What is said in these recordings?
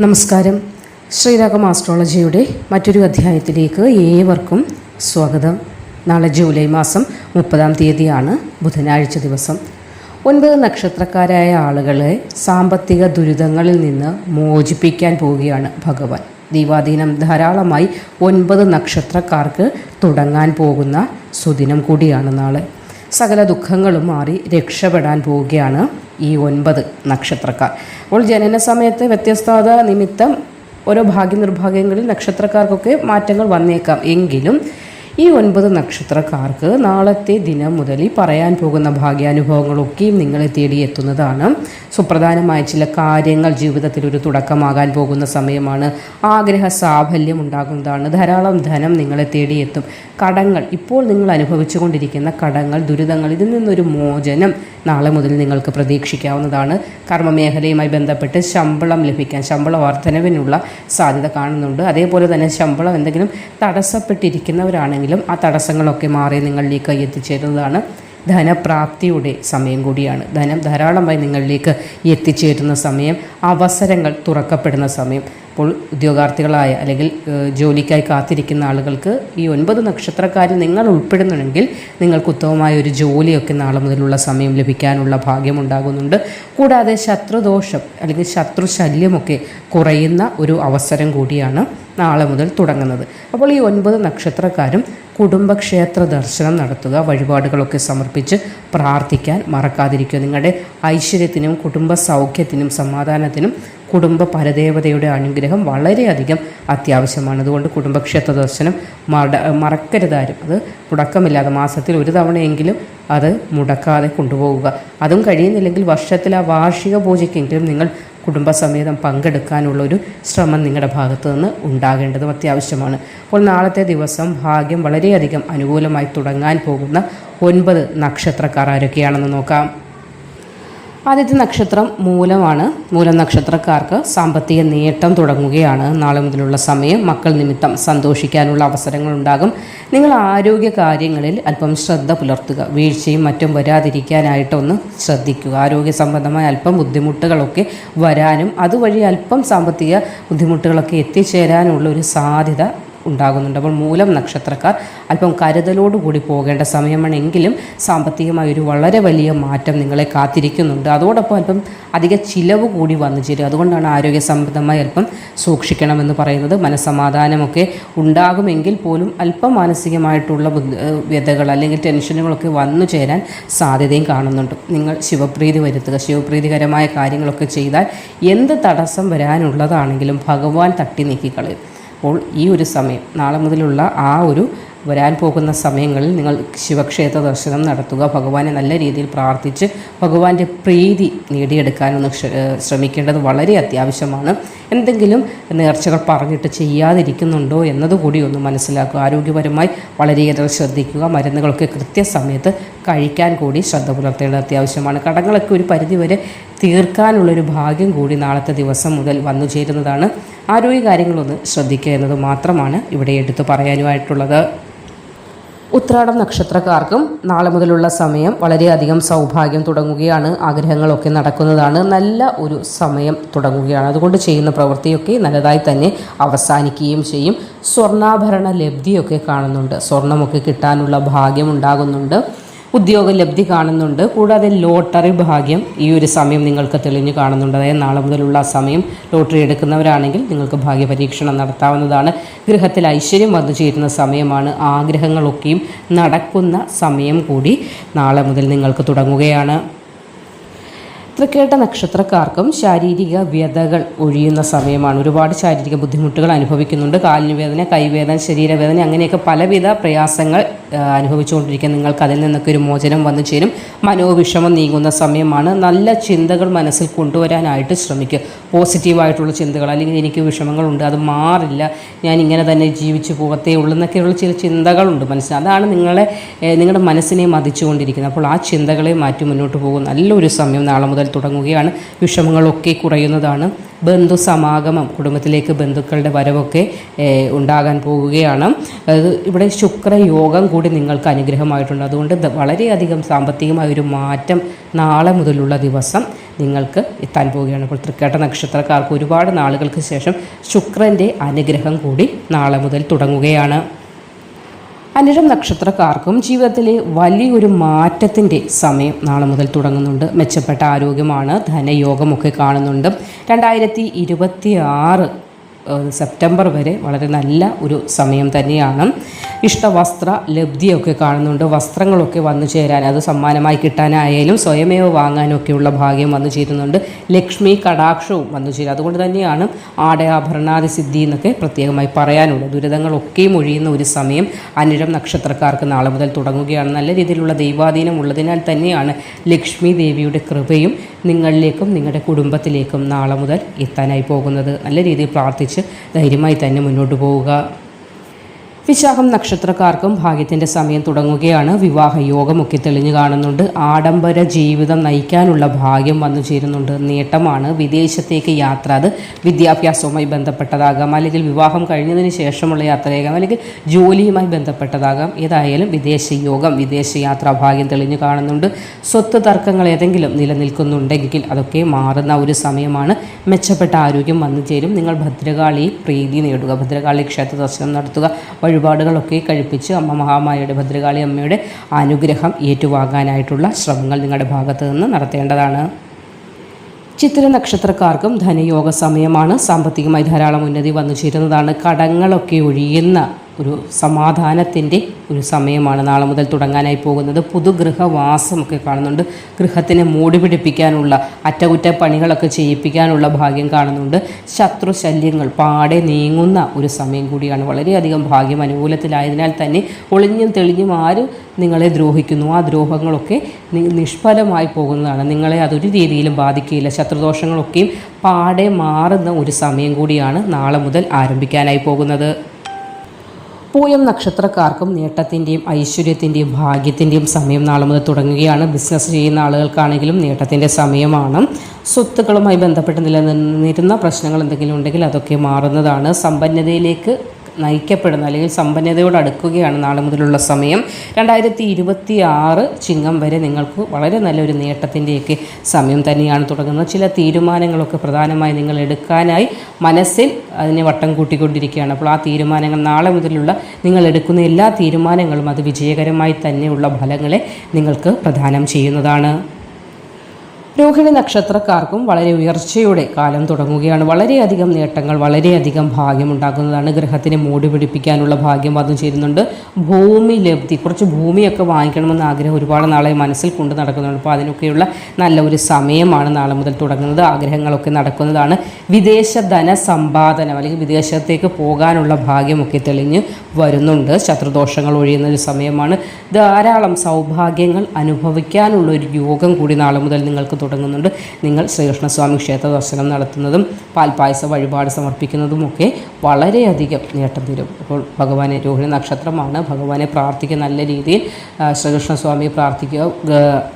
നമസ്കാരം. ശ്രീരാഗം ആസ്ട്രോളജിയുടെ മറ്റൊരു അധ്യായത്തിലേക്ക് ഏവർക്കും സ്വാഗതം. നാളെ ജൂലൈ മാസം മുപ്പതാം തീയതിയാണ് ബുധനാഴ്ച ദിവസം. ഒൻപത് നക്ഷത്രക്കാരായ ആളുകളെ സാമ്പത്തിക ദുരിതങ്ങളിൽ നിന്ന് മോചിപ്പിക്കാൻ പോവുകയാണ് ഭഗവാൻ. ദൈവാധീനം ധാരാളമായി ഒൻപത് നക്ഷത്രക്കാർക്ക് തുടങ്ങാൻ പോകുന്ന സുദിനം കൂടിയാണ് നാളെ. സകല ദുഃഖങ്ങളും മാറി രക്ഷപ്പെടാൻ പോവുകയാണ് ഈ ഒൻപത് നക്ഷത്രക്കാർ. അപ്പോൾ ജനന സമയത്ത് വ്യത്യസ്തത നിമിത്തം ഓരോ ഭാഗ്യ നിർഭാഗ്യങ്ങളിൽ നക്ഷത്രക്കാർക്കൊക്കെ മാറ്റങ്ങൾ വന്നേക്കാം. എങ്കിലും ഈ ഒൻപത് നക്ഷത്രക്കാർക്ക് നാളത്തെ ദിനം മുതൽ ഈ പറയാൻ പോകുന്ന ഭാഗ്യാനുഭവങ്ങളൊക്കെയും നിങ്ങളെ തേടിയെത്തുന്നതാണ് സുപ്രധാനമായ ചില കാര്യങ്ങൾ ജീവിതത്തിൽ ഒരു തുടക്കമാകാൻ പോകുന്ന സമയമാണ്. ആഗ്രഹ സാഫല്യം ഉണ്ടാകുന്നതാണ്. ധാരാളം ധനം നിങ്ങളെ തേടിയെത്തും കടങ്ങൾ ഇപ്പോൾ നിങ്ങൾ അനുഭവിച്ചുകൊണ്ടിരിക്കുന്ന കടങ്ങൾ ദുരിതങ്ങൾ ഇതിൽ നിന്നൊരു മോചനം നാളെ മുതൽ നിങ്ങൾക്ക് പ്രതീക്ഷിക്കാവുന്നതാണ്. കർമ്മമേഖലയുമായി ബന്ധപ്പെട്ട് ശമ്പളം ലഭിക്കാൻ ശമ്പള വർധനവിനുള്ള സാധ്യത കാണുന്നുണ്ട്. അതേപോലെ തന്നെ ശമ്പളം എന്തെങ്കിലും തടസ്സപ്പെട്ടിരിക്കുന്നവരാണെങ്കിലും ആ തടസ്സങ്ങളൊക്കെ മാറി നിങ്ങളിലേക്ക് എത്തിച്ചേരുന്നതാണ്. ധനപ്രാപ്തിയുടെ സമയം കൂടിയാണ്. ധനം ധാരാളമായി നിങ്ങളിലേക്ക് എത്തിച്ചേരുന്ന സമയം അവസരങ്ങൾ തുറക്കപ്പെടുന്ന സമയം. അപ്പോൾ ഉദ്യോഗാർത്ഥികളായ അല്ലെങ്കിൽ ജോലിക്കായി കാത്തിരിക്കുന്ന ആളുകൾക്ക് ഈ ഒൻപത് നക്ഷത്രക്കാരിൽ നിങ്ങൾ ഉൾപ്പെടുന്നുണ്ടെങ്കിൽ നിങ്ങൾക്ക് ഉത്തമമായ ഒരു ജോലിയൊക്കെ നാളെ മുതലുള്ള സമയം ലഭിക്കാനുള്ള ഭാഗ്യമുണ്ടാകുന്നുണ്ട്. കൂടാതെ ശത്രുദോഷം അല്ലെങ്കിൽ ശത്രുശല്യമൊക്കെ കുറയുന്ന ഒരു അവസരം കൂടിയാണ് നാളെ മുതൽ തുടങ്ങുന്നത്. അപ്പോൾ ഈ ഒൻപത് നക്ഷത്രക്കാരും കുടുംബക്ഷേത്ര ദർശനം നടത്തുക വഴിപാടുകളൊക്കെ സമർപ്പിച്ച് പ്രാർത്ഥിക്കാൻ മറക്കാതിരിക്കുക. നിങ്ങളുടെ ഐശ്വര്യത്തിനും കുടുംബ സൗഖ്യത്തിനും സമാധാനത്തിനും കുടുംബ പരദേവതയുടെ അനുഗ്രഹം വളരെയധികം അത്യാവശ്യമാണ്. അതുകൊണ്ട് കുടുംബക്ഷേത്ര ദർശനം മട മറക്കരുതാരും. അത് മുടക്കമില്ലാതെ മാസത്തിൽ ഒരു തവണയെങ്കിലും അത് മുടക്കാതെ കൊണ്ടുപോകുക അതും കഴിയുന്നില്ലെങ്കിൽ വർഷത്തിൽ ആ വാർഷിക പൂജയ്ക്കെങ്കിലും നിങ്ങൾ കുടുംബസമേതം പങ്കെടുക്കാനുള്ള ഒരു ശ്രമം നിങ്ങളുടെ ഭാഗത്ത് നിന്ന് ഉണ്ടാകേണ്ടതും അത്യാവശ്യമാണ്. അപ്പോൾ നാളത്തെ ദിവസം ഭാഗ്യം വളരെയധികം അനുകൂലമായി തുടങ്ങാൻ പോകുന്ന ഒൻപത് നക്ഷത്രക്കാർ ആരൊക്കെയാണെന്ന് നോക്കാം. ആദ്യത്തെ നക്ഷത്രം മൂലമാണ്. മൂലം നക്ഷത്രക്കാർക്ക് സാമ്പത്തിക നേട്ടം തുടങ്ങുകയാണ്. നാളെ മുതലുള്ള സമയം മക്കൾ നിമിത്തം സന്തോഷിക്കാനുള്ള അവസരങ്ങൾ ഉണ്ടാകും. നിങ്ങൾ ആരോഗ്യ കാര്യങ്ങളിൽ അല്പം ശ്രദ്ധ പുലർത്തുക. വീഴ്ചയും മറ്റും വരാതിരിക്കാനായിട്ടൊന്ന് ശ്രദ്ധിക്കുക. ആരോഗ്യ സംബന്ധമായ അല്പം ബുദ്ധിമുട്ടുകളൊക്കെ വരാനും അതുവഴി അല്പം സാമ്പത്തിക ബുദ്ധിമുട്ടുകളൊക്കെ എത്തിച്ചേരാനുള്ള ഒരു സാധ്യത ഉണ്ടാകുന്നുണ്ട്. അപ്പോൾ മൂലം നക്ഷത്രക്കാർ അല്പം കരുതലോടുകൂടി പോകേണ്ട സമയമാണെങ്കിലും സാമ്പത്തികമായ ഒരു വളരെ വലിയ മാറ്റം നിങ്ങളെ കാത്തിരിക്കുന്നുണ്ട്. അതോടൊപ്പം അല്പം അധിക ചിലവ് കൂടി വന്നു ചേരും. അതുകൊണ്ടാണ് ആരോഗ്യ സംബന്ധമായി അല്പം സൂക്ഷിക്കണമെന്ന് പറയുന്നത്. മനസ്സമാധാനമൊക്കെ ഉണ്ടാകുമെങ്കിൽ പോലും അല്പം മാനസികമായിട്ടുള്ള വ്യതകൾ അല്ലെങ്കിൽ ടെൻഷനുകളൊക്കെ വന്നു ചേരാൻ സാധ്യതയും കാണുന്നുണ്ട്. നിങ്ങൾ ശിവപ്രീതി വരുത്തുക. ശിവപ്രീതികരമായ കാര്യങ്ങളൊക്കെ ചെയ്താൽ എന്ത് തടസ്സം വരാനുള്ളതാണെങ്കിലും ഭഗവാൻ തട്ടി നീക്കിക്കളയും. അപ്പോൾ ഈ ഒരു സമയം നാളെ മുതലുള്ള ആ ഒരു വരാൻ പോകുന്ന സമയങ്ങളിൽ നിങ്ങൾ ശിവക്ഷേത്ര ദർശനം നടത്തുക. ഭഗവാനെ നല്ല രീതിയിൽ പ്രാർത്ഥിച്ച് ഭഗവാന്റെ പ്രീതി നേടിയെടുക്കാനൊന്ന് ശ്രമിക്കേണ്ടത് വളരെ അത്യാവശ്യമാണ്. എന്തെങ്കിലും നേർച്ചകൾ പറഞ്ഞിട്ട് ചെയ്യാതിരിക്കുന്നുണ്ടോ എന്നതുകൂടി ഒന്ന് മനസ്സിലാക്കുക. ആരോഗ്യപരമായി വളരെയേറെ ശ്രദ്ധിക്കുക. മരുന്നുകളൊക്കെ കൃത്യസമയത്ത് കഴിക്കാൻ കൂടി ശ്രദ്ധ പുലർത്തേണ്ടത് അത്യാവശ്യമാണ്. കടങ്ങളൊക്കെ ഒരു പരിധിവരെ തീർക്കാനുള്ളൊരു ഭാഗ്യം കൂടി നാളത്തെ ദിവസം മുതൽ വന്നു ചേരുന്നതാണ്. ആരോഗ്യകാര്യങ്ങളൊന്ന് ശ്രദ്ധിക്കുക എന്നത് മാത്രമാണ് ഇവിടെ എടുത്തു പറയാനുമായിട്ടുള്ളത്. ഉത്രാടം നക്ഷത്രക്കാർക്കും നാളെ മുതലുള്ള സമയം വളരെയധികം സൗഭാഗ്യം തുടങ്ങുകയാണ്. ആഗ്രഹങ്ങളൊക്കെ നടക്കുന്നതാണ്. നല്ല ഒരു സമയം തുടങ്ങുകയാണ്. അതുകൊണ്ട് ചെയ്യുന്ന പ്രവൃത്തിയൊക്കെ നല്ലതായി തന്നെ അവസാനിക്കുകയും ചെയ്യും. സ്വർണാഭരണ ലബ്ധിയൊക്കെ കാണുന്നുണ്ട്. സ്വർണമൊക്കെ കിട്ടാനുള്ള ഭാഗ്യം ഉണ്ടാകുന്നുണ്ട്. ഉദ്യോഗ ലബ്ധി കാണുന്നുണ്ട്. കൂടാതെ ലോട്ടറി ഭാഗ്യം ഈ ഒരു സമയം നിങ്ങൾക്ക് തെളിഞ്ഞു കാണുന്നുണ്ട്. അതായത് നാളെ മുതലുള്ള സമയം ലോട്ടറി എടുക്കുന്നവരാണെങ്കിൽ നിങ്ങൾക്ക് ഭാഗ്യപരീക്ഷണം നടത്താവുന്നതാണ്. ഗൃഹത്തിൽ ഐശ്വര്യം വന്നു ചേരുന്ന സമയമാണ്. ആഗ്രഹങ്ങളൊക്കെയും നടക്കുന്ന സമയം കൂടി നാളെ മുതൽ നിങ്ങൾക്ക് തുടങ്ങുകയാണ്. തൃക്കേട്ട നക്ഷത്രക്കാർക്കും ശാരീരിക വ്യതകൾ ഒഴിയുന്ന സമയമാണ്. ഒരുപാട് ശാരീരിക ബുദ്ധിമുട്ടുകൾ അനുഭവിക്കുന്നുണ്ട്. കാലിന് വേദന കൈവേദന ശരീരവേദന അങ്ങനെയൊക്കെ പലവിധ പ്രയാസങ്ങൾ ആ, അനുഭവിച്ചുകൊണ്ടിരിക്കുന്ന നിങ്ങൾക്ക് അതിൽ നിന്നൊക്കെ ഒരു മോചനം വന്നു ചേരും. മനോവിഷമം നീങ്ങുന്ന സമയമാണ്. നല്ല ചിന്തകൾ മനസ്സിൽ കൊണ്ടുവരാനായിട്ട് ശ്രമിക്കുക. പോസിറ്റീവായിട്ടുള്ള ചിന്തകൾ അല്ലെങ്കിൽ എനിക്ക് വിഷമങ്ങളുണ്ട് അത് മാറില്ല ഞാൻ ഇങ്ങനെ തന്നെ ജീവിച്ചു പോകത്തേ ഉള്ളൂ എന്നൊക്കെയുള്ള ചില ചിന്തകളുണ്ട് മനസ്സിൽ. അതാണ് നിങ്ങളെ നിങ്ങളുടെ മനസ്സിനെ മതിച്ചുകൊണ്ടിരിക്കുന്നത്. അപ്പോൾ ആ ചിന്തകളെ മാറ്റി മുന്നോട്ട് പോകും നല്ലൊരു സമയം നാളെ മുതൽ തുടങ്ങുകയാണ്. വിഷമങ്ങളൊക്കെ കുറയുന്നതാണ്. ബന്ധു സമാഗമം കുടുംബത്തിലേക്ക് ബന്ധുക്കളുടെ വരവൊക്കെ ഉണ്ടാകാൻ പോവുകയാണ് അത് ഇവിടെ ശുക്രയോഗം കൂടി നിങ്ങൾക്ക് അനുഗ്രഹമായിട്ടുണ്ട്. അതുകൊണ്ട് വളരെയധികം സാമ്പത്തികമായ ഒരു മാറ്റം നാളെ മുതലുള്ള ദിവസം നിങ്ങൾക്ക് എത്താൻ പോവുകയാണ് അപ്പോൾ തൃക്കേട്ട നക്ഷത്രക്കാർക്ക് ഒരുപാട് നാളുകൾക്ക് ശേഷം ശുക്രന്റെ അനുഗ്രഹം കൂടി നാളെ മുതൽ തുടങ്ങുകയാണ്. അനിഴം നക്ഷത്രക്കാർക്കും ജീവിതത്തിലെ വലിയൊരു മാറ്റത്തിന്റെ സമയം നാളെ മുതൽ തുടങ്ങുന്നുണ്ട്. മെച്ചപ്പെട്ട ആരോഗ്യമാണ് ധനയോഗമൊക്കെ കാണുന്നുണ്ട്. രണ്ടായിരത്തി ഇരുപത്തി ആറ് സെപ്റ്റംബർ വരെ വളരെ നല്ല ഒരു സമയം തന്നെയാണ്. ഇഷ്ടവസ്ത്ര ലബ്ധിയൊക്കെ കാണുന്നുണ്ട്. വസ്ത്രങ്ങളൊക്കെ വന്നു ചേരാൻ അത് സമ്മാനമായി കിട്ടാനായാലും സ്വയമേവ വാങ്ങാനൊക്കെയുള്ള ഭാഗ്യം വന്നു ചേരുന്നുണ്ട്. ലക്ഷ്മി കടാക്ഷവും വന്നു ചേരും. അതുകൊണ്ട് തന്നെയാണ് ആടയാഭരണാദി സിദ്ധി എന്നൊക്കെ പ്രത്യേകമായി പറയാനുള്ളത്. ദുരിതങ്ങളൊക്കെയും ഒഴിയുന്ന ഒരു സമയം അനിഴം നക്ഷത്രക്കാർക്ക് നാളെ മുതൽ തുടങ്ങുകയാണ്. നല്ല രീതിയിലുള്ള ദൈവാധീനം ഉള്ളതിനാൽ തന്നെയാണ് ലക്ഷ്മി ദേവിയുടെ കൃപയും നിങ്ങളിലേക്കും നിങ്ങളുടെ കുടുംബത്തിലേക്കും നാളെ മുതൽ എത്താനായി പോകുന്നത്. നല്ല രീതിയിൽ പ്രാർത്ഥിച്ച് ധൈര്യമായി തന്നെ മുന്നോട്ട് പോവുക. വിശാഖം നക്ഷത്രക്കാർക്കും ഭാഗ്യത്തിന്റെ സമയം തുടങ്ങുകയാണ്. വിവാഹ യോഗമൊക്കെ തെളിഞ്ഞു കാണുന്നുണ്ട്. ആഡംബര ജീവിതം നയിക്കാനുള്ള ഭാഗ്യം വന്നു ചേരുന്നുണ്ട്. നേട്ടമാണ് വിദേശത്തേക്ക് യാത്ര. അത് വിദ്യാഭ്യാസവുമായി ബന്ധപ്പെട്ടതാകാം. അല്ലെങ്കിൽ വിവാഹം കഴിഞ്ഞതിന് ശേഷമുള്ള യാത്രയാകാം. അല്ലെങ്കിൽ ജോലിയുമായി ബന്ധപ്പെട്ടതാകാം. ഏതായാലും വിദേശ യോഗം വിദേശ യാത്രാ ഭാഗ്യം തെളിഞ്ഞു കാണുന്നുണ്ട്. സ്വത്ത് തർക്കങ്ങൾ ഏതെങ്കിലും നിലനിൽക്കുന്നുണ്ടെങ്കിൽ അതൊക്കെ മാറുന്ന ഒരു സമയമാണ്. മെച്ചപ്പെട്ട ആരോഗ്യം വന്നു ചേരും. നിങ്ങൾ ഭദ്രകാളി പ്രീതി നേടുക. ഭദ്രകാളി ക്ഷേത്ര ദർശനം നടത്തുക. വഴിപാടുകളൊക്കെ കഴിപ്പിച്ച് അമ്മ മഹാമായയുടെ ഭദ്രകാളി അമ്മയുടെ അനുഗ്രഹം ഏറ്റുവാങ്ങാനായിട്ടുള്ള ശ്രമങ്ങൾ നിങ്ങളുടെ ഭാഗത്തു നിന്ന് നടത്തേണ്ടതാണ്. ചിത്ര നക്ഷത്രക്കാർക്കും ധനയോഗ സമയമാണ്. സാമ്പത്തികമായി ധാരാളം ഉന്നതി വന്നു ചേരുന്നതാണ്. കടങ്ങളൊക്കെ ഒഴിയുന്ന ഒരു സമാധാനത്തിന്റെ ഒരു സമയമാണ് നാളെ മുതൽ തുടങ്ങാനായി പോകുന്നത്. പുതുഗൃഹവാസമൊക്കെ കാണുന്നുണ്ട്. ഗൃഹത്തിനെ മൂടി പിടിപ്പിക്കാനുള്ള അറ്റകുറ്റപ്പണികളൊക്കെ ചെയ്യിപ്പിക്കാനുള്ള ഭാഗ്യം കാണുന്നുണ്ട്. ശത്രു ശല്യങ്ങൾ പാടെ നീങ്ങുന്ന ഒരു സമയം കൂടിയാണ്. വളരെയധികം ഭാഗ്യം അനുകൂലത്തിലായതിനാൽ തന്നെ ഒളിഞ്ഞും തെളിഞ്ഞും ആര് നിങ്ങളെ ദ്രോഹിക്കുന്നു? ആ ദ്രോഹങ്ങളൊക്കെ നിഷ്ഫലമായി പോകുന്നതാണ്. നിങ്ങളെ അതൊരു രീതിയിലും ബാധിക്കുകയില്ല. ശത്രുദോഷങ്ങളൊക്കെയും പാടെ മാറുന്ന ഒരു സമയം കൂടിയാണ് നാളെ മുതൽ ആരംഭിക്കാനായി പോകുന്നത്. പൂയം നക്ഷത്രക്കാർക്കും നേട്ടത്തിന്റെയും ഐശ്വര്യത്തിന്റെയും ഭാഗ്യത്തിന്റെയും സമയം നാളെ മുതൽ തുടങ്ങുകയാണ്. ബിസിനസ് ചെയ്യുന്ന ആളുകൾക്കാണെങ്കിലും നേട്ടത്തിന്റെ സമയമാണ്. സ്വത്തുക്കളുമായി ബന്ധപ്പെട്ട് നിലനിന്നിരുന്ന പ്രശ്നങ്ങൾ എന്തെങ്കിലും ഉണ്ടെങ്കിൽ അതൊക്കെ മാറുന്നതാണ്. സമ്പന്നതയിലേക്ക് നയിക്കപ്പെടുന്ന അല്ലെങ്കിൽ സമ്പന്നതയോട് അടുക്കുകയാണ് നാളെ മുതലുള്ള സമയം. രണ്ടായിരത്തി ഇരുപത്തി ആറ് ചിങ്ങം വരെ നിങ്ങൾക്ക് വളരെ നല്ലൊരു നേട്ടത്തിന്റെയൊക്കെ സമയം തന്നെയാണ് തുടങ്ങുന്നത്. ചില തീരുമാനങ്ങളൊക്കെ പ്രധാനമായി നിങ്ങൾ എടുക്കാനായി മനസ്സിൽ അതിനെ വട്ടം കൂട്ടിക്കൊണ്ടിരിക്കുകയാണ്. അപ്പോൾ ആ തീരുമാനങ്ങൾ നാളെ മുതലുള്ള നിങ്ങൾ എടുക്കുന്ന എല്ലാ തീരുമാനങ്ങളും അത് വിജയകരമായി തന്നെയുള്ള ഫലങ്ങളെ നിങ്ങൾക്ക് പ്രദാനം ചെയ്യുന്നതാണ്. രോഹിണി നക്ഷത്രക്കാർക്കും വളരെ ഉയർച്ചയുടെ കാലം തുടങ്ങുകയാണ്. വളരെയധികം നേട്ടങ്ങൾ വളരെയധികം ഭാഗ്യമുണ്ടാക്കുന്നതാണ് ഗ്രഹത്തിനെ മൂടി പിടിപ്പിക്കാനുള്ള ഭാഗ്യം അതും ചേരുന്നുണ്ട് ഭൂമി ലബ്ധി കുറച്ച് ഭൂമിയൊക്കെ വാങ്ങിക്കണമെന്ന് ആഗ്രഹം ഒരുപാട് നാളെ മനസ്സിൽ കൊണ്ട് നടക്കുന്നുണ്ട്. അപ്പോൾ അതിനൊക്കെയുള്ള നല്ല ഒരു സമയമാണ് നാളെ മുതൽ തുടങ്ങുന്നത്. ആഗ്രഹങ്ങളൊക്കെ നടക്കുന്നതാണ്. വിദേശ ധന സമ്പാദനം അല്ലെങ്കിൽ വിദേശത്തേക്ക് പോകാനുള്ള ഭാഗ്യമൊക്കെ തെളിഞ്ഞ് വരുന്നുണ്ട്. ശത്രുദോഷങ്ങൾ ഒഴിയുന്ന ഒരു സമയമാണ്. ധാരാളം സൗഭാഗ്യങ്ങൾ അനുഭവിക്കാനുള്ള ഒരു യോഗം കൂടി നാളെ മുതൽ നിങ്ങൾക്ക് തുടങ്ങുന്നുണ്ട്. നിങ്ങൾ ശ്രീകൃഷ്ണസ്വാമി ക്ഷേത്ര ദർശനം നടത്തുന്നതും പാൽപ്പായസ വഴിപാട് സമർപ്പിക്കുന്നതും സമർപ്പിക്കുന്നതുമൊക്കെ വളരെയധികം നേട്ടം തരും. അപ്പോൾ ഭഗവാനെ രോഹിണി നക്ഷത്രമാണ്. ഭഗവാനെ പ്രാർത്ഥിക്കുക നല്ല രീതിയിൽ ശ്രീകൃഷ്ണസ്വാമി പ്രാർത്ഥിക്കുക.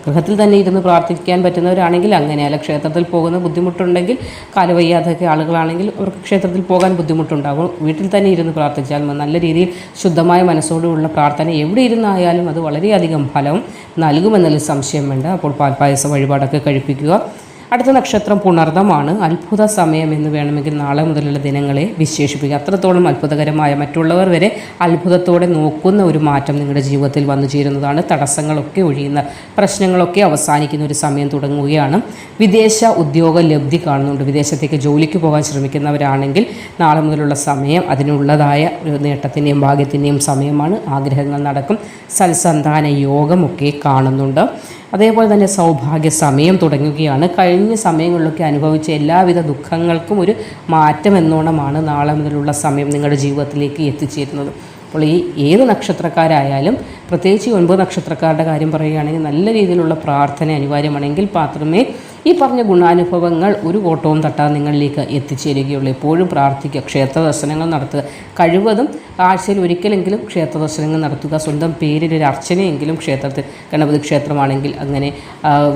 ഗൃഹത്തിൽ തന്നെ ഇരുന്ന് പ്രാർത്ഥിക്കാൻ പറ്റുന്നവരാണെങ്കിൽ അങ്ങനെ അല്ല ക്ഷേത്രത്തിൽ പോകുന്ന ബുദ്ധിമുട്ടുണ്ടെങ്കിൽ കാലുവയ്യാതൊക്കെ ആളുകളാണെങ്കിൽ അവർക്ക് ക്ഷേത്രത്തിൽ പോകാൻ ബുദ്ധിമുട്ടുണ്ടാകും. വീട്ടിൽ തന്നെ ഇരുന്ന് പ്രാർത്ഥിച്ചാൽ നല്ല രീതിയിൽ ശുദ്ധമായ മനസ്സോടുള്ള പ്രാർത്ഥന എവിടെ ഇരുന്നായാലും അത് വളരെയധികം ഫലം നൽകുമെന്നതിൽ സംശയം വേണ്ട. അപ്പോൾ പാൽപ്പായസ വഴിപാടൊക്കെ കഴിപ്പിക്കുക. അടുത്ത നക്ഷത്രം പുണർദമാണ്. അത്ഭുത സമയം എന്ന് വേണമെങ്കിൽ നാളെ മുതലുള്ള ദിനങ്ങളെ വിശേഷിപ്പിക്കുക. അത്രത്തോളം അത്ഭുതകരമായ മറ്റുള്ളവർ വരെ അത്ഭുതത്തോടെ നോക്കുന്ന ഒരു മാറ്റം നിങ്ങളുടെ ജീവിതത്തിൽ വന്നു ചേരുന്നതാണ്. തടസ്സങ്ങളൊക്കെ ഒഴിയുന്ന പ്രശ്നങ്ങളൊക്കെ അവസാനിക്കുന്ന ഒരു സമയം തുടങ്ങുകയാണ്. വിദേശ ഉദ്യോഗ ലബ്ധി കാണുന്നുണ്ട്. വിദേശത്തേക്ക് ജോലിക്ക് പോകാൻ ശ്രമിക്കുന്നവരാണെങ്കിൽ നാളെ മുതലുള്ള സമയം അതിനുള്ളതായ ഒരു നേട്ടത്തിന്റെയും ഭാഗ്യത്തിന്റെയും സമയമാണ്. ആഗ്രഹങ്ങൾ നടക്കും. സൽസന്താന യോഗമൊക്കെ കാണുന്നുണ്ട്. അതേപോലെ തന്നെ സൗഭാഗ്യ സമയം തുടങ്ങുകയാണ്. കഴിഞ്ഞ സമയങ്ങളിലൊക്കെ അനുഭവിച്ച എല്ലാവിധ ദുഃഖങ്ങൾക്കും ഒരു മാറ്റം എന്നോണമാണ് നാളെ മുതലുള്ള സമയം നിങ്ങളുടെ ജീവിതത്തിലേക്ക് എത്തിച്ചേരുന്നത്. അപ്പോൾ ഈ ഏത് നക്ഷത്രക്കാരായാലും പ്രത്യേകിച്ച് ഒൻപത് നക്ഷത്രക്കാരുടെ കാര്യം പറയുകയാണെങ്കിൽ നല്ല രീതിയിലുള്ള പ്രാർത്ഥന അനിവാര്യമാണെങ്കിൽ മാത്രമേ ഈ പറഞ്ഞ ഗുണാനുഭവങ്ങൾ ഒരു കോട്ടവും തട്ടാതെ നിങ്ങളിലേക്ക് എത്തിച്ചേരുകയുള്ളൂ. എപ്പോഴും പ്രാർത്ഥിക്കുക. ക്ഷേത്ര ദർശനങ്ങൾ നടത്തുക. കഴിവതും ആഴ്ചയിൽ ഒരിക്കലെങ്കിലും ക്ഷേത്ര ദർശനങ്ങൾ നടത്തുക. സ്വന്തം പേരിൽ ഒരു അർച്ചനയെങ്കിലും ക്ഷേത്രത്തിൽ ഗണപതി ക്ഷേത്രമാണെങ്കിൽ അങ്ങനെ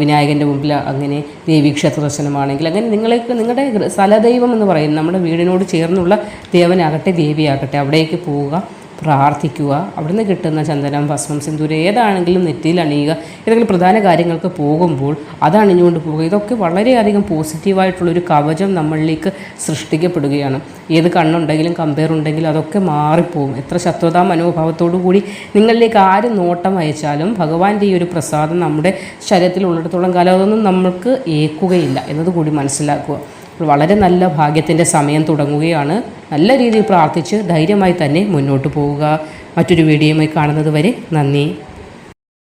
വിനായകന്റെ മുമ്പിൽ അങ്ങനെ ദേവി ക്ഷേത്ര ദർശനമാണെങ്കിൽ അങ്ങനെ നിങ്ങളേക്ക് നിങ്ങളുടെ സ്ഥലദൈവം എന്ന് പറയുന്നത് നമ്മുടെ വീടിനോട് ചേർന്നുള്ള ദേവനാകട്ടെ ദേവിയാകട്ടെ അവിടേക്ക് പോവുക. പ്രാർത്ഥിക്കുക. അവിടുന്ന് കിട്ടുന്ന ചന്ദനം ഭസ്മം സിന്ദൂര് ഏതാണെങ്കിലും നെറ്റിയിൽ അണിയുക. ഏതെങ്കിലും പ്രധാന കാര്യങ്ങൾക്ക് പോകുമ്പോൾ അത് അണിഞ്ഞുകൊണ്ട് പോവുക. ഇതൊക്കെ വളരെയധികം പോസിറ്റീവായിട്ടുള്ളൊരു കവചം നമ്മളിലേക്ക് സൃഷ്ടിക്കപ്പെടുകയാണ്. ഏത് കണ്ണുണ്ടെങ്കിലും കമ്പയർ ഉണ്ടെങ്കിലും അതൊക്കെ മാറിപ്പോവും. എത്ര ശത്രുതാ മനോഭാവത്തോടു കൂടി നിങ്ങളിലേക്ക് ആര് നോട്ടം അയച്ചാലും ഭഗവാന്റെ ഈ ഒരു പ്രസാദം നമ്മുടെ ശരീരത്തിൽ ഉള്ളിടത്തോളം കാലം അതൊന്നും നമ്മൾക്ക് ഏൽക്കുകയില്ല എന്നതുകൂടി മനസ്സിലാക്കുക. വളരെ നല്ല ഭാഗ്യത്തിന്റെ സമയം തുടങ്ങുകയാണ്. നല്ല രീതിയിൽ പ്രാർത്ഥിച്ച് ധൈര്യമായി തന്നെ മുന്നോട്ട് പോവുക. മറ്റൊരു വീഡിയോയുമായി കാണുന്നത് വരെ നന്ദി.